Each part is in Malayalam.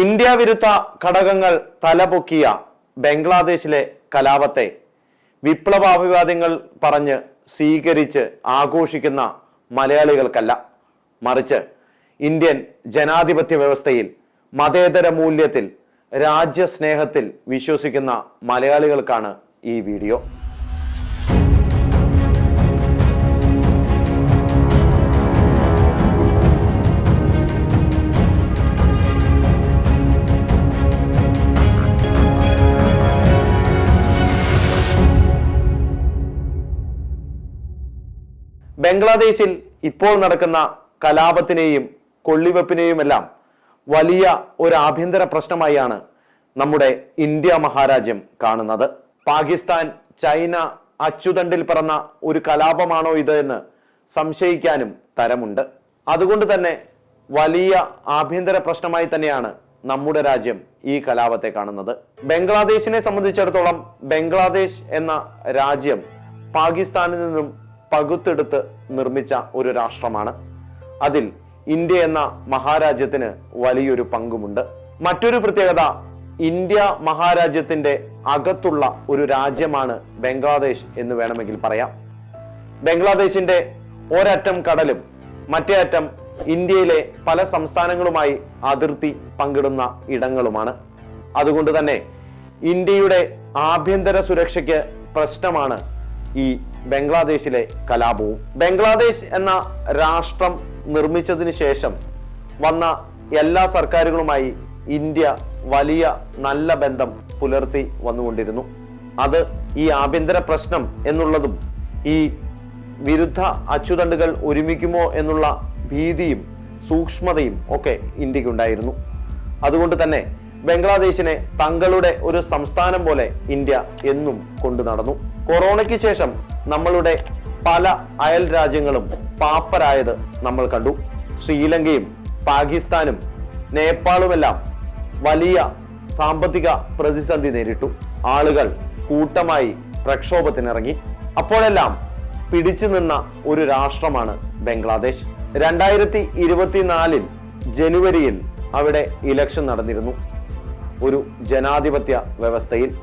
ഇന്ത്യ വിരുദ്ധ ഘടകങ്ങൾ തലപൊക്കിയ ബംഗ്ലാദേശിലെ കലാപത്തെ വിപ്ലവാഭിവാദ്യങ്ങൾ പറഞ്ഞ് സ്വീകരിച്ച് ആഘോഷിക്കുന്ന മലയാളികൾക്കല്ല മറിച്ച് ഇന്ത്യൻ ജനാധിപത്യ വ്യവസ്ഥയിൽ മതേതര മൂല്യത്തിൽ രാജ്യസ്നേഹത്തിൽ വിശ്വസിക്കുന്ന മലയാളികൾക്കാണ് ഈ വീഡിയോ. ബംഗ്ലാദേശിൽ ഇപ്പോൾ നടക്കുന്ന കലാപത്തിനെയും കൊള്ളിവെപ്പിനെയുമെല്ലാം വലിയ ഒരു ആഭ്യന്തര പ്രശ്നമായാണ് നമ്മുടെ ഇന്ത്യ മഹാരാജ്യം കാണുന്നത്. പാകിസ്ഥാൻ ചൈന അച്ചുതണ്ടിൽ പിറന്ന ഒരു കലാപമാണോ ഇത് എന്ന് സംശയിക്കാനും തരമുണ്ട്. അതുകൊണ്ട് തന്നെ വലിയ ആഭ്യന്തര പ്രശ്നമായി തന്നെയാണ് നമ്മുടെ രാജ്യം ഈ കലാപത്തെ കാണുന്നത്. ബംഗ്ലാദേശിനെ സംബന്ധിച്ചിടത്തോളം ബംഗ്ലാദേശ് എന്ന രാജ്യം പാകിസ്ഥാനിൽ നിന്നും പകുത്തെടുത്ത് നിർമ്മിച്ച ഒരു രാഷ്ട്രമാണ്. അതിൽ ഇന്ത്യ എന്ന മഹാരാജ്യത്തിന് വലിയൊരു പങ്കുമുണ്ട്. മറ്റൊരു പ്രത്യേകത ഇന്ത്യ മഹാരാജ്യത്തിന്റെ അകത്തുള്ള ഒരു രാജ്യമാണ് ബംഗ്ലാദേശ് എന്ന് വേണമെങ്കിൽ പറയാം. ബംഗ്ലാദേശിന്റെ ഒരറ്റം കടലും മറ്റേ അറ്റം ഇന്ത്യയിലെ പല സംസ്ഥാനങ്ങളുമായി അതിർത്തി പങ്കിടുന്ന ഇടങ്ങളുമാണ്. അതുകൊണ്ട് തന്നെ ഇന്ത്യയുടെ ആഭ്യന്തര സുരക്ഷയ്ക്ക് പ്രശ്നമാണ് ഈ ബംഗ്ലാദേശിലെ കലാപവും. ബംഗ്ലാദേശ് എന്ന രാഷ്ട്രം നിർമ്മിച്ചതിന് ശേഷം വന്ന എല്ലാ സർക്കാരുകളുമായി ഇന്ത്യ വലിയ നല്ല ബന്ധം പുലർത്തി വന്നുകൊണ്ടിരുന്നു. അത് ഈ ആഭ്യന്തര പ്രശ്നം എന്നുള്ളതും ഈ വിരുദ്ധ അച്ചുതണ്ടുകൾ ഒരുമിക്കുമോ എന്നുള്ള ഭീതിയും സൂക്ഷ്മതയും ഒക്കെ ഇന്ത്യക്കുണ്ടായിരുന്നു. അതുകൊണ്ട് തന്നെ ബംഗ്ലാദേശിനെ തങ്ങളുടെ ഒരു സംസ്ഥാനം പോലെ ഇന്ത്യ എന്നും കൊണ്ടു നടന്നു. കൊറോണയ്ക്ക് ശേഷം നമ്മളുടെ പല അയൽ രാജ്യങ്ങളും പാപ്പരായത് നമ്മൾ കണ്ടു. ശ്രീലങ്കയും പാകിസ്ഥാനും നേപ്പാളുമെല്ലാം വലിയ സാമ്പത്തിക പ്രതിസന്ധി നേരിട്ടു. ആളുകൾ കൂട്ടമായി പ്രക്ഷോഭത്തിനിറങ്ങി. അപ്പോഴെല്ലാം പിടിച്ചു നിന്ന ഒരു രാഷ്ട്രമാണ് ബംഗ്ലാദേശ്. രണ്ടായിരത്തി ഇരുപത്തിനാലിൽ ജനുവരിയിൽ അവിടെ ഇലക്ഷൻ നടന്നിരുന്നു. ഒരു ജനാധിപത്യ വ്യവസ്ഥയിൽ.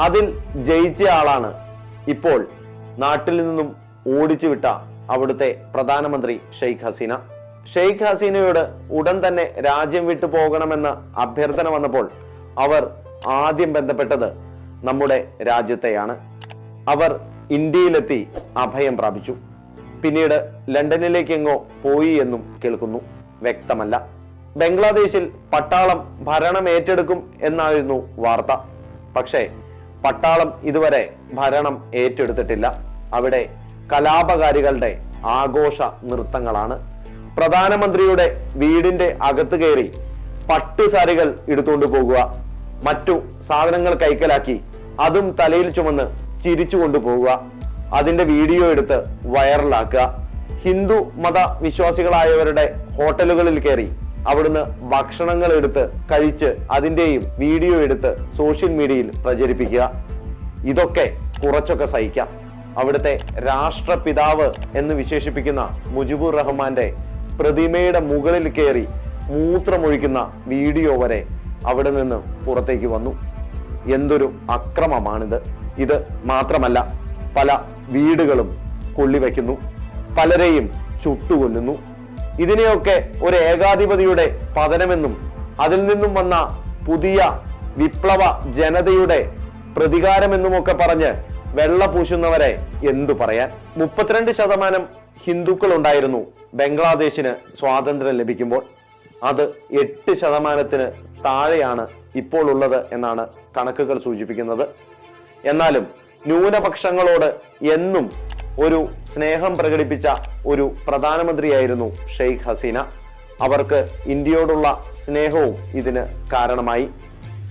അതിൽ ജയിച്ച ആളാണ് ഇപ്പോൾ നാട്ടിൽ നിന്നും ഓടിച്ചു വിട്ട അവിടുത്തെ പ്രധാനമന്ത്രി ഷെയ്ഖ് ഹസീന. ഷെയ്ഖ് ഹസീനയോട് ഉടൻ തന്നെ രാജ്യം വിട്ടു പോകണമെന്ന അഭ്യർത്ഥന വന്നപ്പോൾ അവർ ആദ്യം ബന്ധപ്പെട്ടത് നമ്മുടെ രാജ്യത്തെയാണ്. അവർ ഇന്ത്യയിലെത്തി അഭയം പ്രാപിച്ചു. പിന്നീട് ലണ്ടനിലേക്കെങ്ങോ പോയി എന്നും കേൾക്കുന്നു. വ്യക്തമല്ല. ബംഗ്ലാദേശിൽ പട്ടാളം ഭരണം ഏറ്റെടുക്കും എന്നായിരുന്നു വാർത്ത. പക്ഷേ പട്ടാളം ഇതുവരെ ഭരണം ഏറ്റെടുത്തിട്ടില്ല. അവിടെ കലാപകാരികളുടെ ആഘോഷ നൃത്തങ്ങളാണ്. പ്രധാനമന്ത്രിയുടെ വീടിന്റെ അകത്ത് കയറി പട്ടുസാരികൾ എടുത്തുകൊണ്ട് പോകുക മറ്റു സാധനങ്ങൾ കൈക്കലാക്കി അതും തലയിൽ ചുമന്ന് ചിരിച്ചു കൊണ്ടുപോവുക അതിന്റെ വീഡിയോ എടുത്ത് വൈറലാക്കുക. ഹിന്ദു മത വിശ്വാസികളായവരുടെ ഹോട്ടലുകളിൽ കയറി അവിടുന്ന് ഭക്ഷണങ്ങൾ എടുത്ത് കഴിച്ച് അതിന്റെയും വീഡിയോ എടുത്ത് സോഷ്യൽ മീഡിയയിൽ പ്രചരിപ്പിക്കുക. ഇതൊക്കെ കുറച്ചൊക്കെ സഹിക്കാം. അവിടുത്തെ രാഷ്ട്രപിതാവ് എന്ന് വിശേഷിപ്പിക്കുന്ന മുജിബുർ റഹ്മാന്റെ പ്രതിമയുടെ മുകളിൽ കയറി മൂത്രമൊഴിക്കുന്ന വീഡിയോ വരെ അവിടെ നിന്ന് പുറത്തേക്ക് വന്നു. എന്തൊരു അക്രമമാണിത്. ഇത് മാത്രമല്ല പല വീടുകളും കൊള്ളിവെക്കുന്നു. പലരെയും ചുട്ടുകൊല്ലുന്നു. ഇതിനെയൊക്കെ ഒരു ഏകാധിപതിയുടെ പതനമെന്നും അതിൽ നിന്നും വന്ന പുതിയ വിപ്ലവ ജനതയുടെ പ്രതികാരമെന്നുമൊക്കെ പറഞ്ഞ് വെള്ള പൂശുന്നവരെ എന്തു പറയാൻ? മുപ്പത്തിരണ്ട് ശതമാനം ഹിന്ദുക്കൾ ഉണ്ടായിരുന്നു ബംഗ്ലാദേശിന് സ്വാതന്ത്ര്യം ലഭിക്കുമ്പോൾ. അത് എട്ട് ശതമാനത്തിന് താഴെയാണ് ഇപ്പോൾ ഉള്ളത് എന്നാണ് കണക്കുകൾ സൂചിപ്പിക്കുന്നത്. എന്നാലും ന്യൂനപക്ഷങ്ങളോട് എന്നും ഒരു സ്നേഹം പ്രകടിപ്പിച്ച ഒരു പ്രധാനമന്ത്രിയായിരുന്നു ഷെയ്ഖ് ഹസീന. അവർക്ക് ഇന്ത്യയോടുള്ള സ്നേഹവും ഇതിന് കാരണമായി.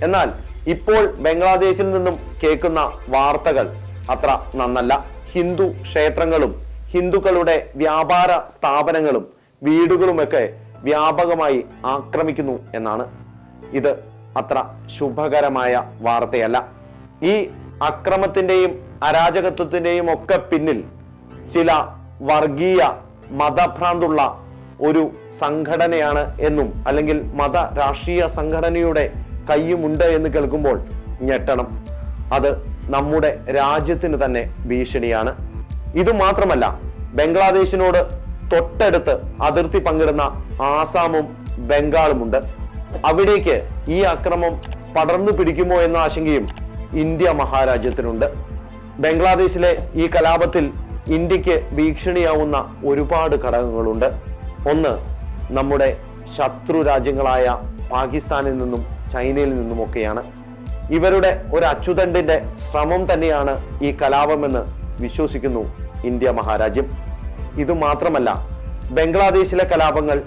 എന്നാൽ ഇപ്പോൾ ബംഗ്ലാദേശിൽ നിന്നും കേൾക്കുന്ന വാർത്തകൾ അത്ര നന്നല്ല. ഹിന്ദു ക്ഷേത്രങ്ങളും ഹിന്ദുക്കളുടെ വ്യാപാര സ്ഥാപനങ്ങളും വീടുകളുമൊക്കെ വ്യാപകമായി ആക്രമിക്കുന്നു എന്നാണ്. ഇത് അത്ര ശുഭകരമായ വാർത്തയല്ല. ഈ അക്രമത്തിന്റെയും അരാജകത്വത്തിന്റെയും ഒക്കെ പിന്നിൽ ചില വർഗീയ മതഭ്രാന്തുള്ള ഒരു സംഘടനയാണ് എന്നും അല്ലെങ്കിൽ മത രാഷ്ട്രീയ സംഘടനയുടെ കയ്യുമുണ്ട് എന്ന് കേൾക്കുമ്പോൾ ഞെട്ടണം. അത് നമ്മുടെ രാജ്യത്തിന് തന്നെ ഭീഷണിയാണ്. ഇത് മാത്രമല്ല ബംഗ്ലാദേശിനോട് തൊട്ടടുത്ത് അതിർത്തി പങ്കിടുന്ന ആസാമും ബംഗാളുമുണ്ട്. അവിടേക്ക് ഈ അക്രമം പടർന്നു പിടിക്കുമോ എന്ന ആശങ്കയും ഇന്ത്യ മഹാരാജ്യത്തിനുണ്ട്. ബംഗ്ലാദേശിലെ ഈ കലാപത്തിൽ ഇന്ത്യയ്ക്ക് ഭീഷണിയാവുന്ന ഒരുപാട് ഘടകങ്ങളുണ്ട്. ഒന്ന് നമ്മുടെ ശത്രു രാജ്യങ്ങളായ പാകിസ്ഥാനിൽ നിന്നും ചൈനയിൽ നിന്നുമൊക്കെയാണ്. ഇവരുടെ ഒരു അച്യുതണ്ടിന്റെ ശ്രമം തന്നെയാണ് ഈ കലാപമെന്ന് വിശ്വസിക്കുന്നു ഇന്ത്യ മഹാരാജ്യം. ഇത് മാത്രമല്ല ബംഗ്ലാദേശിലെ കലാപങ്ങൾ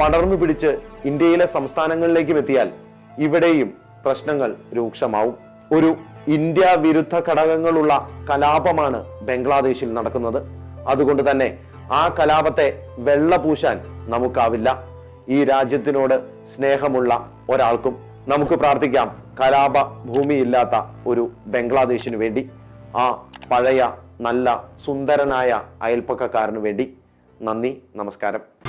പടർന്നു പിടിച്ച് ഇന്ത്യയിലെ സംസ്ഥാനങ്ങളിലേക്കും എത്തിയാൽ ഇവിടെയും പ്രശ്നങ്ങൾ രൂക്ഷമാവും. ഒരു ഇന്ത്യ വിരുദ്ധ ഘടകങ്ങളുള്ള കലാപമാണ് ബംഗ്ലാദേശിൽ നടക്കുന്നത്. അതുകൊണ്ട് തന്നെ ആ കലാപത്തെ വെള്ളപൂശാൻ നമുക്കാവില്ല. ഈ രാജ്യത്തിനോട് സ്നേഹമുള്ള ഒരാൾക്കും നമുക്ക് പ്രാർത്ഥിക്കാം. കലാപ ഭൂമിയില്ലാത്ത ഒരു ബംഗ്ലാദേശിന് വേണ്ടി ആ പഴയ നല്ല സുന്ദരനായ അയൽപ്പക്കക്കാരനു വേണ്ടി. നന്ദി നമസ്കാരം.